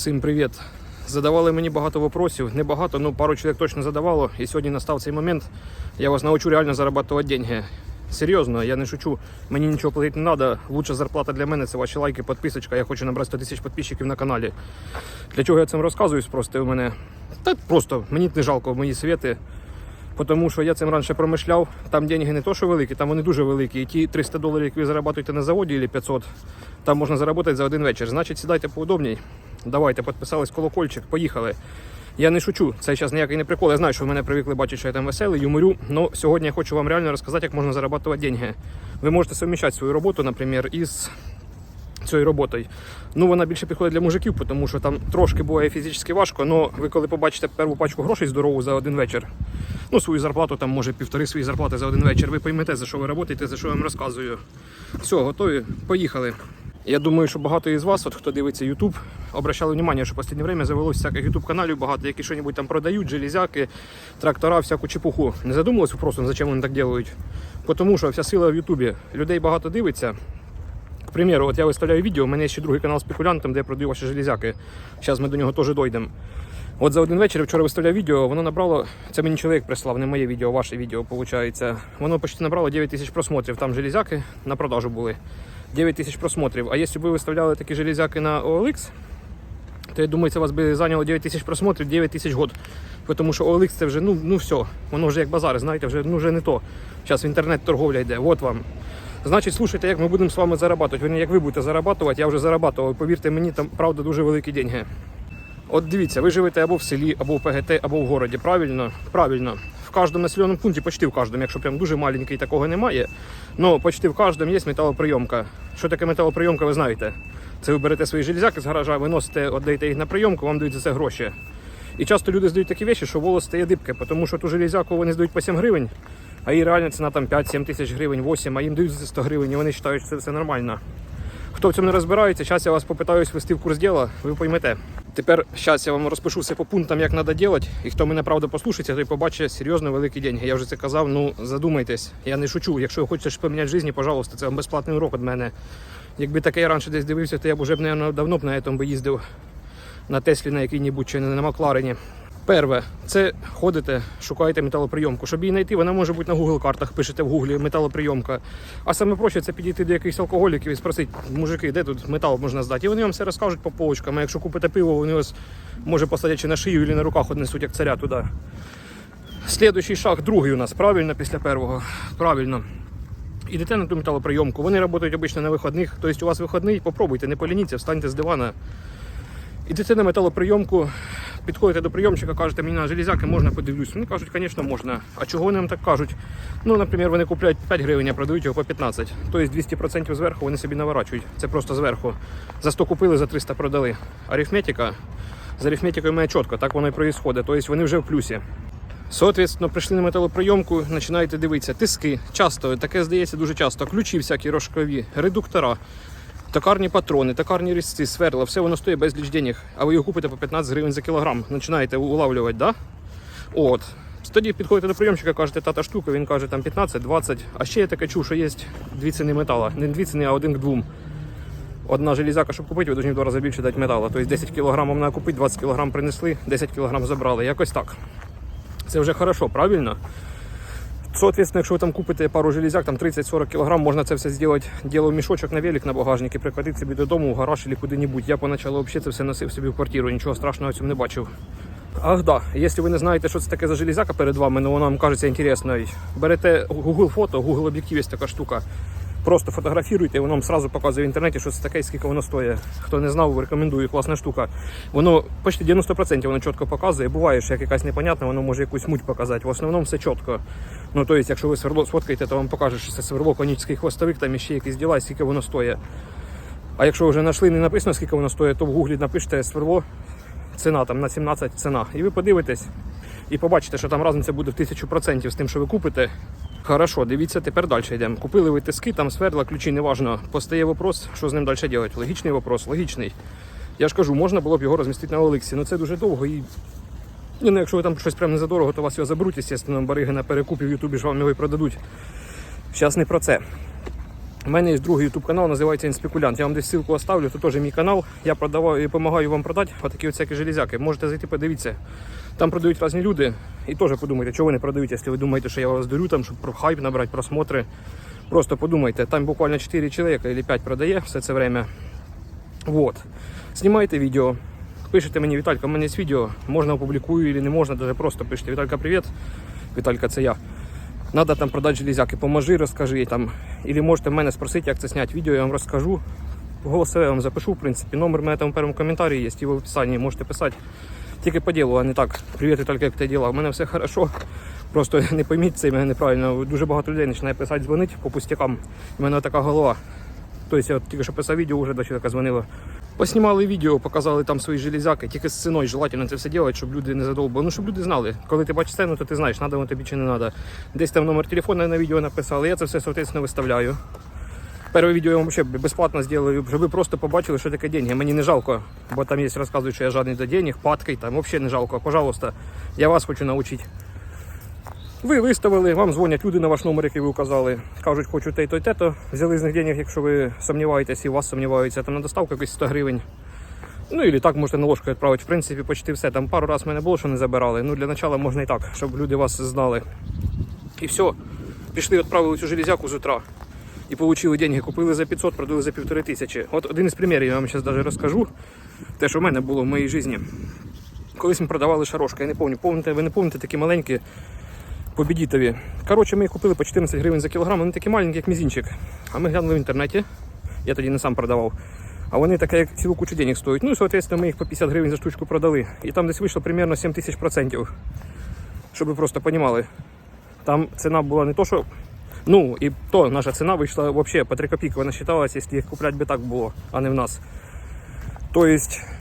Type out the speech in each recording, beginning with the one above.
Всім привіт. Задавали мені багато вопросів, не багато, ну пару чоловік точно задавало. І сьогодні настав цей момент. Я вас научу реально зарабатувати деньги. Серйозно, я не шучу. Мені нічого платити не треба. Лучша зарплата для мене це ваші лайки, підписочка. Я хочу набрати 100 тисяч підписчиків на каналі. Для чого я цим розказую? Просто у мене. Та просто мені не жалко мої світи. Тому що я цим раніше промишляв, там деньги не то, що великі, там вони дуже великі. І ті 300 доларів, які ви заробляєте на заводі, або 500, там можна заробити за один вечір. Значить, сідайте поудобній. Давайте, підписались колокольчик, поїхали. Я не шучу, це зараз ніякий не прикол. Я знаю, що ви мене привикли бачити, що я там веселий, юморю. але сьогодні я хочу вам реально розказати, як можна заробляти деньги. Ви можете совміщати свою роботу, наприклад, із цією роботою. Ну, вона більше підходить для мужиків, тому що там трошки буває фізично важко, але ви коли побачите першу пачку грошей здорову за один вечір, ну, свою зарплату, там, може, півтори свої зарплати за один вечір, ви поймете, за що ви працюєте, за що я вам розказую. Все, готові? Поїхали. Я думаю, що багато із вас, от, хто дивиться YouTube, обращали увагу, що в останнє время завелось всяких YouTube каналів багато, які щось там продають, железяки, трактора, всяку чепуху. Не задумувались просто, зачем вони так роблять? Тому що вся сила в Ютубі. Людей багато дивиться. К примеру, от я виставляю відео, у мене є ще другий канал спекулянтом, де я продаю ваші железяки. Зараз ми до нього теж дійдемо. От за один вечір вчора виставляв відео, воно набрало, це мені чоловік прислав, не моє відео, ваше відео, виходить. Воно почти набрало 9 тисяч просмотрів. Там железяки на продажу були. 9 тисяч просмотрів. А якщо б ви виставляли такі железяки на OLX, то я думаю, це вас би зайняло 9 тисяч просмотрів, 9 тисяч год. Тому що OLX це вже ну, ну все, воно вже як базар, знаєте, вже, ну, вже не то. Зараз інтернет-торговля йде, от вам. Значить, слушайте, як ми будемо з вами зарабатувати. Як ви будете зарабатувати, я вже зарабатував. Повірте мені, там правда дуже великі деньги. От дивіться, ви живете або в селі, або в ПГТ, або в городі. Правильно? Правильно. В кожному населеному пункті, почти в кожному, якщо прям дуже маленький, такого немає. Ну, почти в кожному є металоприйомка. Що таке металоприйомка, ви знаєте. Це ви берете свої железяки з гаража, виносите, віддаєте їх на прийомку, вам дають за це гроші. І часто люди здають такі речі, що волос стає дибке, тому що ту железяку вони здають по 7 гривень, а її реальна ціна там 5-7 тисяч гривень, 8, а їм дають за 100 гривень, і вони вважають, що це все нормально. Хто в цьому не розбирається, зараз я вас попитаюсь ввести в курс діла, ви поймете. Тепер зараз я вам розпишу все по пунктам, як треба робити. І хто мене правда послухається, той побачить серйозно великі деньги. Я вже це казав, ну задумайтесь. Я не шучу. Якщо хочете поміняти життя, пожалуйста, це вам безплатний урок від мене. Якби таке я раніше десь дивився, то я б вже б, наверное, давно б на цьому би їздив на Теслі на якій-небудь чи на Макларені. Перше, це ходите, шукаєте металоприйомку. Щоб її знайти, вона може бути на Google картах, пишете в Гуглі металоприйомка. А саме проще це підійти до якихось алкоголіків і спросити, мужики, де тут метал можна здати. І вони вам все розкажуть по полочкам. А якщо купите пиво, вони вас може посадять чи на шию, чи на руках однесуть як царя туди. Слідуючий шаг, другий у нас, правильно, після першого. Правильно. Ідете на ту металоприйомку. Вони працюють обично на вихідних. Тобто у вас вихідний, попробуйте, не полініться, встаньте з дивана. Ідете на металоприйомку, підходите до прийомчика, кажете, мені на железяки можна подивлюсь. Вони кажуть, звісно, можна. А чого вони вам так кажуть? Ну, наприклад, вони купляють 5 гривень, а продають його по 15. Тобто 200% зверху вони собі наворачують. Це просто зверху. За 100 купили, за 300 продали. Арифметика, з арифметикою має чітко, так воно і відбувається. Тобто вони вже в плюсі. Соответственно, прийшли на металоприйомку, починаєте дивитися. Тиски, часто, таке здається дуже часто. Ключі всякі рожкові, редуктора. Токарні патрони, токарні різці, сверла, все воно стоїть безліч денег, а ви його купите по 15 гривень за кілограм. Починаєте улавлювати, да? От. Тоді підходите до прийомчика, кажете, та та штука, він каже там 15-20. А ще я таке чув, що є дві ціни метала. Не дві ціни, а один к двом. Одна железяка, щоб купити, ви повинні в два рази більше дати металу. Тобто 10 кг треба купити, 20 кг принесли, 10 кг забрали. Якось так. Це вже хорошо, правильно? Соответственно, якщо ви там купите пару железяк, там 30-40 кг, можна це все зробити діло в мішочок на велик на багажник і прикладити собі додому, в гараж або куди-небудь. Я поначалу взагалі це все носив собі в квартиру, нічого страшного в цьому не бачив. Ах да, якщо ви не знаєте, що це таке за железяка перед вами, ну вона вам кажеться інтересною. Берете Google фото, Google об'єктив є така штука. Просто фотографіруйте, воно вам сразу показує в інтернеті, що це таке і скільки воно стоїть. Хто не знав, рекомендую, класна штука. Воно почти 90% воно чітко показує. Буває, що як якась непонятна, воно може якусь муть показати. В основному все чітко. Ну, тобто, якщо ви сверло сфоткаєте, то вам покаже, що це сверло, конічний хвостовик, там іще якісь діла, скільки воно стоїть. А якщо вже знайшли, не написано, скільки воно стоїть, то в гуглі напишете сверло, ціна там на 17 ціна. І ви подивитесь і побачите, що там різниця буде в 1000% з тим, що ви купите. Хорошо, дивіться, тепер далі йдемо. Купили ви тиски, там свердла, ключі, неважно. Постає вопрос, що з ним далі робити. Логічний вопрос, логічний. Я ж кажу, можна було б його розмістити на Олексі, але це дуже довго і. Ну, якщо ви там щось прям незадорого, то вас його заберуть, звісно, бариги на перекупі в Ютубі ж вам його і продадуть. Зараз не про це. У мене є другий YouTube канал, називається Інспекулянт. Я вам десь ссылку оставлю, тут теж мій канал. Я продаваю і допомагаю вам продати отакі от всякі железяки. Можете зайти, подивіться. Там продають різні люди. І теж подумайте, чого ви не продають, якщо ви думаєте, що я вас дурю, там, щоб хайп набрати, просмотри. Просто подумайте, там буквально 4 чоловіка або 5 продає все це время. Вот. Знімайте відео. Пишете мені, Віталька, у мене є відео, можна опублікую или не можна, даже просто пишете, Віталька, привіт. Віталька, це я. Надо там продати железяки, поможи, розкажи там. Или можете мене спросити, як це зняти відео, я вам розкажу. Голосове вам запишу, в принципі. Номер в мене там в першому коментарі є, і в описанні можете писати. Тільки по ділу, а не так. Привіт, Віталька, як ти діла? У мене все хорошо. Просто не пойміть це мене неправильно. Дуже багато людей починає писати, дзвонити по пустякам. У мене така голова. Тобто я тільки що писав відео, вже до чоловіка дзвонила. Поснімали відео, показали там свої железяки, тільки з ціною желательно це все робити, щоб люди не задовбали. Ну, щоб люди знали. Коли ти бачиш ціну, то ти знаєш, надо воно тобі чи не треба. Десь там номер телефону на відео написали, я це все, соответственно, виставляю. Перше відео я вам ще безплатно зроблю, щоб ви просто побачили, що таке деньги. Мені не жалко, бо там є розказують, що я жадний до денег, падкий, там взагалі не жалко. Пожалуйста, я вас хочу навчити. Ви виставили, вам дзвонять люди на ваш номер, який ви указали. Кажуть, хочу те-то і те-то. Взяли з них денег, якщо ви сумніваєтесь і у вас сумніваються, там на доставку якось 100 гривень. Ну і так можете на ложку відправити. В принципі, почти все. Там пару разів мене було, що не забирали. Ну для начала можна і так, щоб люди вас знали. І все. Пішли, відправили цю железяку з утра. І отримали деньги. Купили за 500, продали за півтори тисячі. От один із примірів я вам зараз навіть розкажу. Те, що в мене було в моїй житті. Колись ми продавали шарошки, я не пам'ятаю. Ви не пам'ятаєте такі маленькі побідітові. Коротше, ми їх купили по 14 гривень за кілограм, вони такі маленькі, як мізінчик. А ми глянули в інтернеті. Я тоді не сам продавав. А вони таке, як цілу кучу денег стоять. Ну і, соответственно, ми їх по 50 гривень за штучку продали. І там десь вийшло примерно 7 тисяч процентів. Щоб ви просто розуміли. Там ціна була не то, що. Ну, і то наша ціна вийшла взагалі по 3 копійки. Вона вважалася, якщо їх купляти би так було, а не в нас. Тобто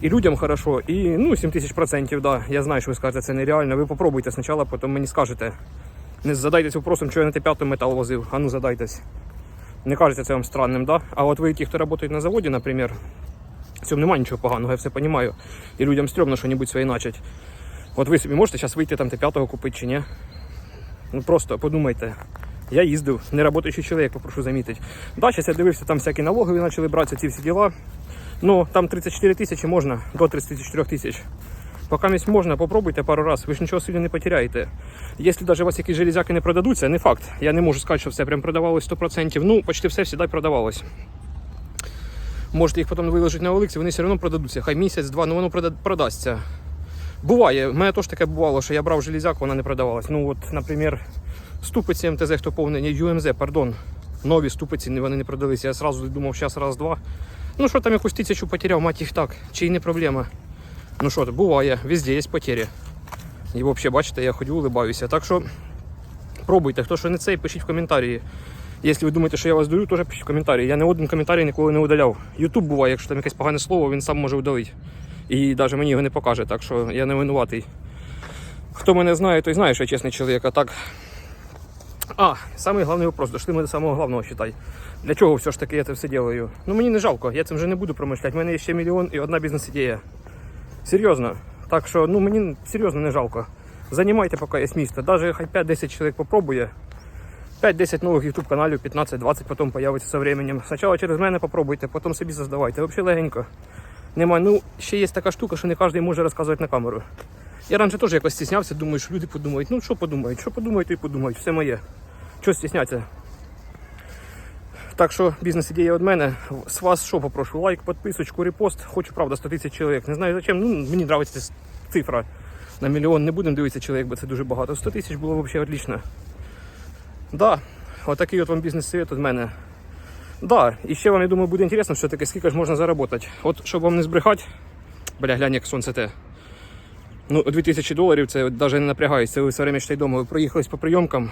і людям хорошо, і ну 7 тисяч процентів, да. Я знаю, що ви скажете, це нереально. Ви попробуйте спочатку, потім мені скажете. Не задайтесь вопросом, що я на Т5 метал возив. А ну задайтесь. Не кажете це вам странним, да? А от ви ті, хто працюють на заводі, наприклад, в цьому немає нічого поганого, я все розумію. І людям стрьомно що-небудь своє начать. От ви собі можете зараз вийти там Т5 купити чи ні? Ну просто подумайте. Я їздив, не працюючий чоловік, попрошу замітити. Да, зараз я дивився, там всякі налоги почали братися, ці всі діла. Ну, там 34 тисячі можна, до 34 тисяч. Поки місць можна, попробуйте пару раз, ви ж нічого сильно не потеряєте. Якщо навіть у вас якісь железяки не продадуться, не факт. Я не можу сказати, що все прям продавалось 100%. Ну, почти все завжди продавалось. Можете їх потім виложити на Оликсі, вони все одно продадуться. Хай місяць-два, ну воно прода- продасться. Буває, в мене теж таке бувало, що я брав железяку, вона не продавалась. Ну, от, наприклад, ступиці МТЗ, хто повний, ні, UMZ, пардон. Нові ступиці вони не продалися. Я одразу думав, зараз раз-два. Ну що там якусь тисячу потеряв, мать їх так, чи не проблема. Ну що, буває, везде є потери. І взагалі, бачите, я ходю, улибаюся. Так що пробуйте, хто що не цей, пишіть в коментарі. Якщо ви думаєте, що я вас дурю, теж пишіть в коментарі. Я не один коментарій ніколи не удаляв. Ютуб буває, якщо там якесь погане слово, він сам може удалити. І навіть мені його не покаже, так що я не винуватий. Хто мене знає, той знає, що я чесний чоловік, а так. А, самий головний вопрос, дошли ми до самого головного, считай. Для чого все ж таки я це все делаю? Ну мені не жалко, я цим вже не буду промишляти. У мене є ще мільйон і одна бізнес-ідея. Серйозно. Так що ну мені серйозно не жалко. Занімайте поки є місце. Навіть хай 5-10 чоловік попробує. 5-10 нових YouTube каналів, 15-20 потім появиться со временем. Спочатку через мене попробуйте, потім собі создавайте. Взагалі легенько. Нема, ну ще є така штука, що не кожен може розказувати на камеру. Я раніше теж якось стіснявся, думаю, що люди подумають, ну що подумають, що подумають, й подумають, все моє. Чого стісняться? Так що бізнес-ідея від мене. З вас що попрошу? Лайк, підписочку, репост. Хочу, правда, 100 тисяч чоловік. Не знаю зачем. Ну, мені подобається цифра. На мільйон не будемо дивитися чоловік, бо це дуже багато. 100 тисяч було взагалі отлично. Да, отакий от вам бізнес-совет від мене. Да, і ще вам, я думаю, буде інтересно все-таки, скільки ж можна заробити. От, щоб вам не збрехати, бля, глянь, як сонце те. Ну, 2000 доларів це навіть не напрягається. Ви все время ще й. Ви проїхались по прийомкам,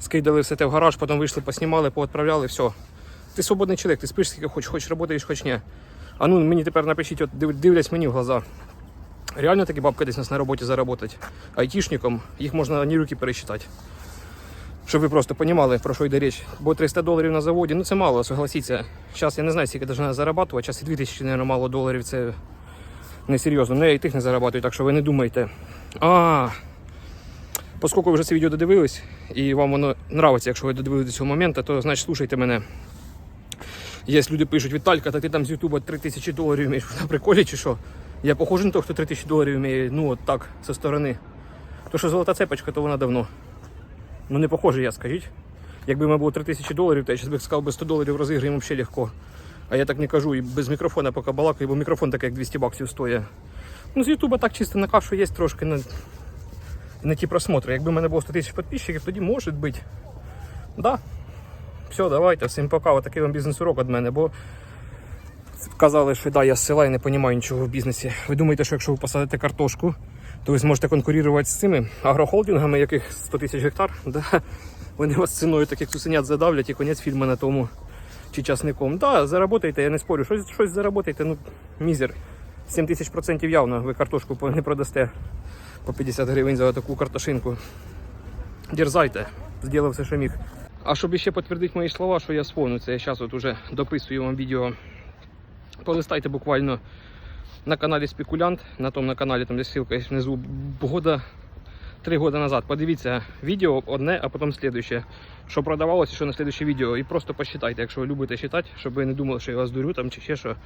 скидали все те в гараж, потім вийшли, поснімали, поотправляли, все. Ти свободний чоловік, ти спиш скільки хочеш, хочеш працюєш, хоч ні. А ну мені тепер напишіть, от див- дивлясь мені в глаза. Реально такі бабки десь нас на роботі заробити. Айтішникам їх можна на руки пересчитати. Щоб ви просто розуміли, про що йде річ. Бо 300 доларів на заводі, ну це мало, согласіться. Зараз я не знаю, скільки должна зарабатувати, зараз і 2000, мабуть, мало доларів це несерйозно. Ну я і тих не зарабатую, так що ви не думайте. А, Поскольку ви вже це відео додивились, і вам воно нравиться, якщо ви додивились до цього моменту, то значить слушайте мене. Є люди пишуть, Віталька, та ти там з Ютуба 3 тисячі доларів вмієш на приколі чи що? Я похожий на того, хто 3 тисячі доларів вміє, ну от так, зі сторони. То що золота цепочка, то вона давно. Ну не похожий я, скажіть. Якби мене було 3 тисячі доларів, то я зараз би сказав, би 100 доларів розіграємо взагалі легко. А я так не кажу, і без мікрофона поки балакаю, бо мікрофон такий як 200 баксів стоїть. Ну, з Ютуба так чисто на кашу є трошки на, на ті просмотри. Якби в мене було 100 тисяч підписчиків, тоді може бути. Да. Все, давайте, всім пока. Отакий вам бізнес-урок від мене, бо казали, що да, я з села і не розумію нічого в бізнесі. Ви думаєте, що якщо ви посадите картошку, то ви зможете конкурувати з цими агрохолдингами, яких 100 тисяч гектар, да? вони вас ціною таких цуценят задавлять і конець фільму на тому чи часником. Да, заработайте, я не спорю, щось, щось заработайте, ну, мізер. 7 тисяч процентів явно ви картошку не продасте по 50 гривень за таку картошинку. Дерзайте, зробив все, що міг. А щоб ще підтвердити мої слова, що я сповню, це я зараз от уже дописую вам відео. Полистайте буквально на каналі Спекулянт, на тому на каналі, там де ссылка є внизу, года, три роки назад. Подивіться відео одне, а потім слідуще, що продавалося, що на слідуще відео. І просто посчитайте, якщо ви любите читати, щоб ви не думали, що я вас дурю там чи ще що.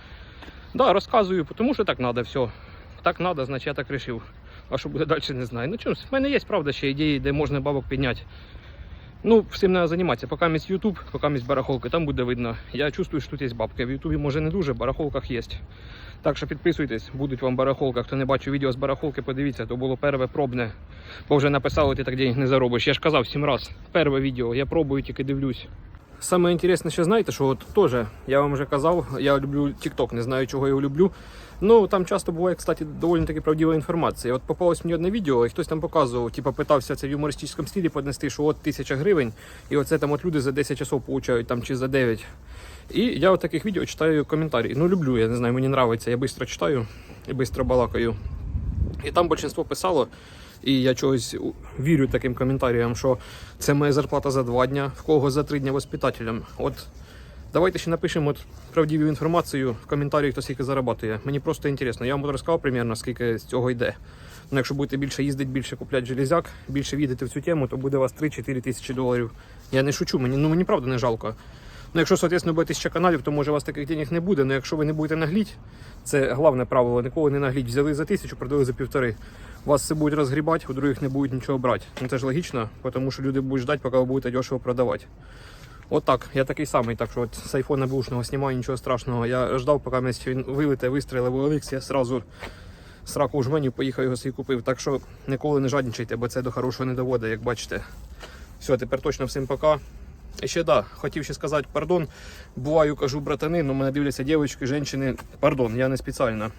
Да, розказую, тому що так треба, все. Так треба, значить я так вирішив. А що буде далі, не знаю. Ну чомусь, в мене є, правда, ще ідеї, де можна бабок підняти. Ну, всім треба займатися. Поки місь YouTube, поки місь барахолки, там буде видно. Я чувствую, що тут є бабки. В Ютубі може не дуже, в барахолках є. Так що підписуйтесь, будуть вам барахолка. Хто не бачив відео з барахолки, подивіться, то було перше пробне. Бо вже написали, ти так денег не заробиш. Я ж казав сім раз. Перше відео, я пробую, тільки дивлюсь. Саме інтересне, що знаєте, що от теж я вам вже казав, я люблю TikTok, не знаю, чого я його люблю. Ну там часто буває, кстати, доволі таки правдива інформація. От попалось мені одне відео, і хтось там показував, типу, питався це в юмористичному стилі піднести, що от тисяча гривень, і оце там от люди за 10 часов получають там чи за 9. І я от таких відео читаю коментарі. Ну, люблю, я не знаю, мені подобається, я швидко читаю і швидко балакаю. І там більшість писало, і я чогось вірю таким коментарям, що це моя зарплата за два дня, в кого за три дня воспитателям. От давайте ще напишемо от правдиву інформацію в коментарі, хто скільки зарабатує. Мені просто інтересно. Я вам розказав примерно, скільки з цього йде. Ну, якщо будете більше їздити, більше купляти железяк, більше відати в цю тему, то буде у вас 3-4 тисячі доларів. Я не шучу, мені, ну, мені правда не жалко. Ну, якщо, соответственно, буде тисяча каналів, то може у вас таких денег не буде. Ну якщо ви не будете нагліть, це головне правило, ніколи не нагліть. Взяли за тисячу, продали за півтори. Вас все будуть розгрібати, у других не будуть нічого брати. Ну це ж логічно, тому що люди будуть ждати, поки ви будете дешево продавати. От так, я такий самий, так що от з айфона бушного знімаю, нічого страшного. Я ждав, поки мені він вилите, вистрілив у OLX, я сразу сраку у жменю поїхав його собі купив. Так що ніколи не жадничайте, бо це до хорошого не доводить, як бачите. Все, тепер точно всім пока. І ще да, хотів ще сказати, пардон. Буваю, кажу братани, але мене дивляться дівчатки, жінки. Пардон, я не спеціально.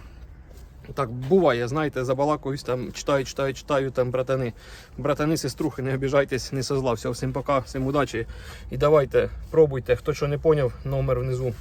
Так, буває, знаєте, забалакуюсь там, читаю, читаю, читаю там братани. Братани, сеструхи, не обіжайтесь, не со зла. Все, всім пока, всім удачі. І давайте, пробуйте. Хто що не поняв, номер внизу.